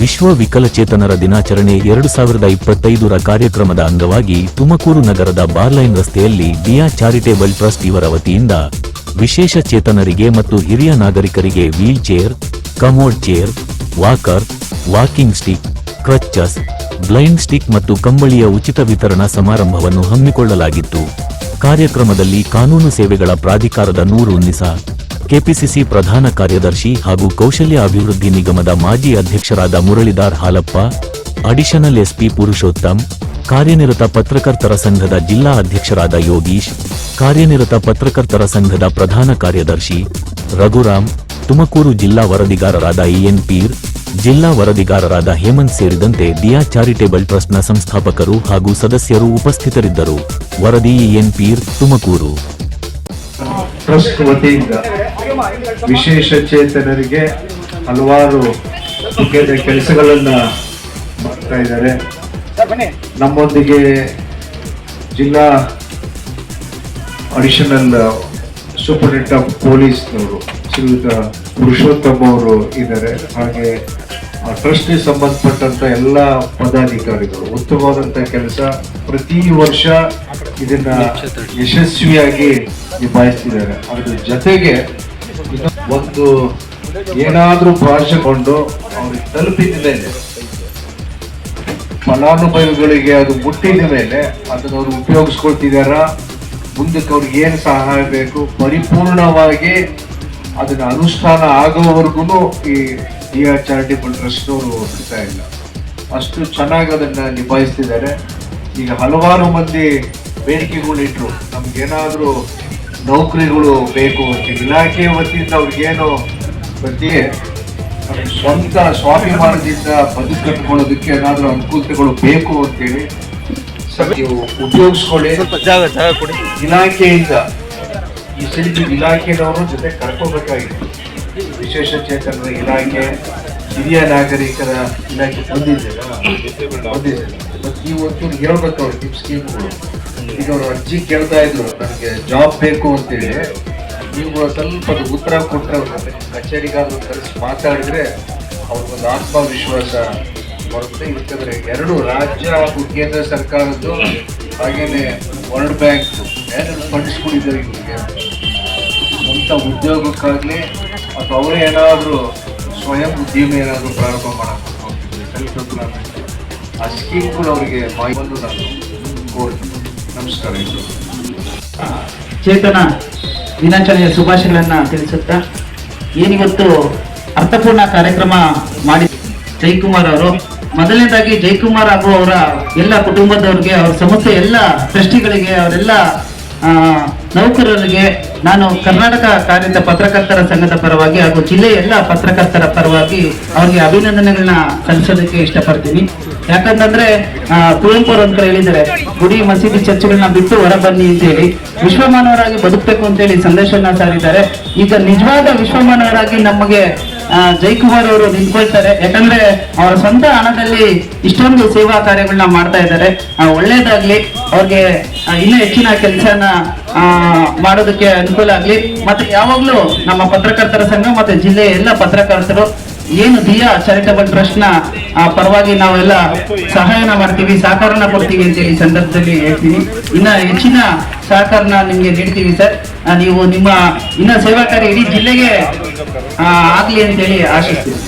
ವಿಶ್ವ ವಿಕಲಚೇತನರ ದಿನಾಚರಣೆ ಎರಡು ಸಾವಿರದ ಇಪ್ಪತ್ತೈದರ ಕಾರ್ಯಕ್ರಮದ ಅಂಗವಾಗಿ ತುಮಕೂರು ನಗರದ ಬಾರ್ಲೈನ್ ರಸ್ತೆಯಲ್ಲಿ ಬಿಯಾ ಚಾರಿಟೇಬಲ್ ಟ್ರಸ್ಟ್ ಇವರ ವತಿಯಿಂದ ವಿಶೇಷ ಚೇತನರಿಗೆ ಮತ್ತು ಹಿರಿಯ ನಾಗರಿಕರಿಗೆ wheel chair, commode chair, walker, walking stick, crutches, blind stick ಮತ್ತು ಕಂಬಳಿಯ ಉಚಿತ ವಿತರಣಾ ಸಮಾರಂಭವನ್ನು ಹಮ್ಮಿಕೊಳ್ಳಲಾಗಿತ್ತು. ಕಾರ್ಯಕ್ರಮದಲ್ಲಿ ಕಾನೂನು ಸೇವೆಗಳ ಪ್ರಾಧಿಕಾರದ ನೂರು ನಿಸಾ ಕೆಪಿಸಿಸಿ ಪ್ರಧಾನ ಕಾರ್ಯದರ್ಶಿ ಹಾಗೂ ಕೌಶಲ್ಯ ಅಭಿವೃದ್ಧಿ ನಿಗಮದ ಮಾಜಿ ಅಧ್ಯಕ್ಷರಾದ ಮುರಳಿದಾರ್ ಹಾಲಪ್ಪ, ಅಡಿಷನಲ್ ಎಸ್ಪಿ ಪುರುಷೋತ್ತಮ್, ಕಾರ್ಯನಿರತ ಪತ್ರಕರ್ತರ ಸಂಘದ ಜಿಲ್ಲಾ ಅಧ್ಯಕ್ಷರಾದ ಯೋಗೀಶ್, ಕಾರ್ಯನಿರತ ಪತ್ರಕರ್ತರ ಸಂಘದ ಪ್ರಧಾನ ಕಾರ್ಯದರ್ಶಿ ರಘುರಾಮ್, ತುಮಕೂರು ಜಿಲ್ಲಾ ವರದಿಗಾರರಾದ ಇಎನ್ ಪೀರ್, ಜಿಲ್ಲಾ ವರದಿಗಾರರಾದ ಹೇಮಂತ್ ಸೇರಿದಂತೆ ದಿಯಾ ಚಾರಿಟೇಬಲ್ ಟ್ರಸ್ಟ್ನ ಸಂಸ್ಥಾಪಕರು ಹಾಗೂ ಸದಸ್ಯರು ಉಪಸ್ಥಿತರಿದ್ದರು. ವರದಿ ಇಎನ್ ಪೀರ್, ತುಮಕೂರು. ಟ್ರಸ್ಟ್ ವತಿಯಿಂದ ವಿಶೇಷ ಚೇತನರಿಗೆ ಹಲವಾರು ಮುಖ್ಯದ ಕೆಲಸಗಳನ್ನು ಮಾಡ್ತಾ ಇದ್ದಾರೆ. ನಮ್ಮೊಂದಿಗೆ ಜಿಲ್ಲಾ ಅಡಿಷನಲ್ ಸೂಪರಿಂಟೆಂಡೆಂಟ್ ಆಫ್ ಪೊಲೀಸ್ನವರು ಶ್ರೀಯುತ ಪುರುಷೋತ್ತಮ್ ಅವರು ಇದ್ದಾರೆ. ಹಾಗೆ ಟ್ರಸ್ಟ್ಗೆ ಸಂಬಂಧಪಟ್ಟಂತ ಎಲ್ಲ ಪದಾಧಿಕಾರಿಗಳು, ಉತ್ತಮವಾದಂತ ಕೆಲಸ ಪ್ರತಿ ವರ್ಷ ಇದನ್ನ ಯಶಸ್ವಿಯಾಗಿ ನಿಭಾಯಿಸ್ತಿದ್ದಾರೆ. ಅದ್ರ ಜೊತೆಗೆ ಒಂದು ಏನಾದ್ರೂ ಭಾಷೆಕೊಂಡು ಅವ್ರಿಗೆ ತಲುಪಿದ ಮೇಲೆ, ಫಲಾನುಭವಿಗಳಿಗೆ ಅದು ಮುಟ್ಟಿದ ಮೇಲೆ ಅದನ್ನ ಅವ್ರು ಉಪಯೋಗಿಸ್ಕೊಳ್ತಿದಾರ, ಮುಂದಕ್ಕೆ ಅವ್ರಿಗೆ ಏನು ಸಹಾಯ ಬೇಕು, ಪರಿಪೂರ್ಣವಾಗಿ ಅದನ್ನ ಅನುಷ್ಠಾನ ಆಗೋವರೆಗೂ ಈ ಡಿಆ ಚಾರಿಟೇಬಲ್ ಟ್ರಸ್ಟ್ ಅವರು ಸಿಗ್ತಾ ಇಲ್ಲ. ಅಷ್ಟು ಚೆನ್ನಾಗಿ ಅದನ್ನ ನಿಭಾಯಿಸ್ತಿದ್ದಾರೆ. ಈಗ ಹಲವಾರು ಮಂದಿ ಬೇಡಿಕೆಗಳಿಟ್ರು ನಮ್ಗೇನಾದ್ರೂ ನೌಕರಿಗಳು ಬೇಕು ಅಂತ ಇಲಾಖೆ ವತಿಯಿಂದ ಅವ್ರಿಗೇನು ಪ್ರತಿ ಸ್ವಂತ ಸ್ವಾಭಿಮಾನದಿಂದ ಬದುಕು ಕಟ್ಕೊಳ್ಳೋದಕ್ಕೆ ಏನಾದರೂ ಅನುಕೂಲತೆಗಳು ಬೇಕು ಅಂತೇಳಿ ನೀವು ಉಪಯೋಗಿಸ್ಕೊಳ್ಳಿ ಇಲಾಖೆಯಿಂದ ಈ ಸರಿ ಇಲಾಖೆನವರು ಜೊತೆ ಕರ್ಕೋಬೇಕಾಗಿತ್ತು ವಿಶೇಷ ಚೇತನರ ಇಲಾಖೆ ಹಿರಿಯ ನಾಗರಿಕರ ಇಲಾಖೆ ಬಂದಿದ್ದೀರಾ ಬಂದಿದೆ. ಈ ನೀವು ಒಂಚೂರು ಹೇಳ್ಬೇಕು ಅವ್ರಿಗೆ ನಿಮ್ಮ ಸ್ಕೀಮ್ಗಳು ಈಗ ಅವರು ಅರ್ಜಿ ಕೇಳ್ತಾ ಇದ್ರು ನನಗೆ ಜಾಬ್ ಬೇಕು ಅಂತೇಳಿ. ನೀವು ಸ್ವಲ್ಪ ಅದು ಉತ್ತರ ಕೊಟ್ಟರೆ ಅವ್ರ ಕಚೇರಿಗಾದ್ರು ಕರೆಸಿ ಮಾತಾಡಿದ್ರೆ ಅವ್ರಿಗೊಂದು ಆತ್ಮವಿಶ್ವಾಸ ಬರುತ್ತೆ. ಯಾಕಂದ್ರೆ ಎರಡು ರಾಜ್ಯ ಹಾಗೂ ಕೇಂದ್ರ ಸರ್ಕಾರದ್ದು ಹಾಗೇನೆ ವರ್ಲ್ಡ್ ಬ್ಯಾಂಕ್ ಏನೇನು ಫಂಡ್ಸ್ಗಳಿದ್ದಾರೆ ಇವರಿಗೆ? ಸ್ವಂತ ಉದ್ಯೋಗಕ್ಕಾಗಲಿ ಅಥವಾ ಅವರೇ ಏನಾದರೂ ಸ್ವಯಂ ಉದ್ಯಮ ಏನಾದರೂ ಪ್ರಾರಂಭ ಮಾಡಕ್ಕೆ ಆ ಕೂಡ ಅವರಿಗೆ ಮಾಹಿತಿ ನಾನು ಕೋರ್ತೀನಿ. ನಮಸ್ಕಾರ ಇದು. ಚೇತನ ದಿನಾಚರಣೆಯ ಶುಭಾಶಯಗಳನ್ನ ತಿಳಿಸುತ್ತಾ, ಏನಿವತ್ತು ಅರ್ಥಪೂರ್ಣ ಕಾರ್ಯಕ್ರಮ ಮಾಡಿ ಜೈಕುಮಾರ್ ಅವರು, ಮೊದಲನೇದಾಗಿ ಜೈಕುಮಾರ್ ಹಾಗೂ ಅವರ ಎಲ್ಲ ಕುಟುಂಬದವ್ರಿಗೆ ಅವ್ರ ಸಂಸ್ಥೆ ಎಲ್ಲ ಟ್ರಸ್ಟಿಗಳಿಗೆ ಅವರೆಲ್ಲ ನೌಕರರಿಗೆ ನಾನು ಕರ್ನಾಟಕ ಕಾರ್ಯದ ಪತ್ರಕರ್ತರ ಸಂಘದ ಪರವಾಗಿ ಹಾಗೂ ಜಿಲ್ಲೆಯ ಎಲ್ಲ ಪತ್ರಕರ್ತರ ಪರವಾಗಿ ಅವರಿಗೆ ಅಭಿನಂದನೆಗಳನ್ನ ಸಲ್ಲಿಸೋದಕ್ಕೆ ಇಷ್ಟಪಡ್ತೀನಿ. ಯಾಕಂತಂದ್ರೆ ಕುವೆಂಪು ಅಂತ ಹೇಳಿದರೆ ಗುಡಿ ಮಸೀದಿ ಚರ್ಚೆಗಳನ್ನ ಬಿಟ್ಟು ಹೊರ ಬನ್ನಿ ಅಂತೇಳಿ. ವಿಶ್ವಮಾನವರಾಗಿ ಬದುಕಬೇಕು ಅಂತೇಳಿ ಸಂದೇಶವನ್ನ ಸಾರಿದ್ದಾರೆ. ಈಗ ನಿಜವಾದ ವಿಶ್ವಮಾನವರಾಗಿ ನಮಗೆ ಆ, ಜಯಕುಮಾರ್ ಅವರು ನಿಂತ್ಕೊಳ್ತಾರೆ. ಯಾಕಂದ್ರೆ ಅವರ ಸ್ವಂತ ಹಣದಲ್ಲಿ ಇಷ್ಟೊಂದು ಸೇವಾ ಕಾರ್ಯಗಳನ್ನ ಮಾಡ್ತಾ ಇದ್ದಾರೆ. ಒಳ್ಳೇದಾಗ್ಲಿ ಅವ್ರಿಗೆ ಇನ್ನೂ ಹೆಚ್ಚಿನ ಕೆಲಸನ ಮಾಡೋದಕ್ಕೆ ಅನುಕೂಲ ಆಗ್ಲಿ. ಮತ್ತೆ ಯಾವಾಗ್ಲೂ ನಮ್ಮ ಪತ್ರಕರ್ತರ ಸಂಘ ಮತ್ತೆ ಜಿಲ್ಲೆಯ ಎಲ್ಲ ಪತ್ರಕರ್ತರು ಏನು ದಿಯಾ ಚಾರಿಟಬಲ್ ಟ್ರಸ್ಟ್ನ ಆ, ಪರವಾಗಿ ನಾವೆಲ್ಲ ಸಹಾಯನ ಮಾಡ್ತೀವಿ ಸಹಕಾರನ ಕೊಡ್ತೀವಿ ಅಂತ ಹೇಳಿ ಸಂದರ್ಭದಲ್ಲಿ ಹೇಳ್ತೀನಿ. ಇನ್ನ ಹೆಚ್ಚಿನ ಸಹಕಾರನ ನಿಮ್ಗೆ ನೀಡ್ತೀವಿ ಸರ್. ನೀವು ನಿಮ್ಮ ಇನ್ನ ಸೇವಾ ಕಾರ್ಯ ಇಡೀ ಜಿಲ್ಲೆಗೆ ಆ, ಅಂತ ಹೇಳಿ ಆಶಿಸ್ತೀನಿ.